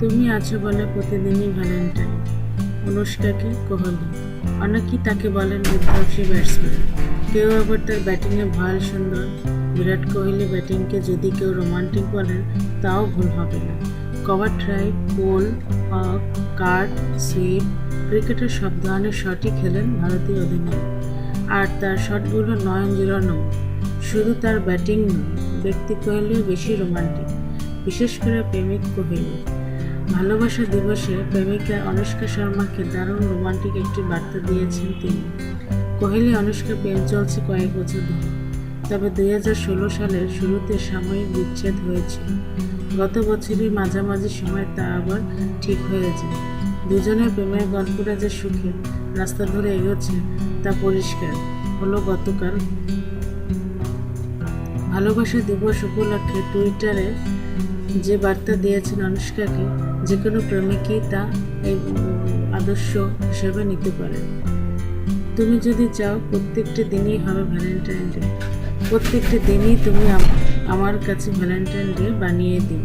তুমি আছো বলে প্রতিদিনই ভ্যালেন্টাইন। অনুষ্কাকে কোহলি? অনেকেই তাকে বলেন বিধ্বংসী ব্যাটসম্যান। কেউ আবার তার ব্যাটিংয়ে ভয়াল সুন্দর। বিরাট কোহলি ব্যাটিংকে যদি কেউ রোমান্টিক বলেন, তাও ভুল হবে না। Cover drive, pull, hook cut sweep, ক্রিকেটের সব ধরনের শটই খেলেন ভারতীয় অধিনায়ক। আর তার শটগুলো নয়ন জুড়ানো শুধু তার ব্যাটিং নয় ব্যক্তি কোহলিও বেশি রোমান্টিক। বিশেষ করে প্রেমিক কোহলি। ভালোবাসা দিবসে প্রেমিকা অনুষ্কা শর্মাকে দারুণ রোমান্টিক একটি বার্তা দিয়েছেন তিনি। কোহলি অনুষ্কা প্রেম চলছে কয়েক বছর ধরে, তবে দুই হাজার ষোলো সালের শুরুতে সাময়িক বিচ্ছেদ হয়েছিল। গত বছরের মাঝামাঝি সময় তা আবার ঠিক হয়ে যায়। দুজনের প্রেমের গল্পটা যে সুখে রাস্তা ধরে এগোচ্ছে তা পরিষ্কার। হলো গতকাল ভালোবাসা দিবস উপলক্ষে টুইটারে যে বার্তা দিয়েছেন অনুষ্কাকে যে কোনো প্রেমিকই তা এই আদর্শ হিসেবে নিতে পারে। তুমি যদি চাও প্রত্যেকটি দিনই হবে ভ্যালেন্টাইন ডে, প্রত্যেকটি দিনই তুমি আমার কাছে ভ্যালেন্টাইন ডে বানিয়ে দিও।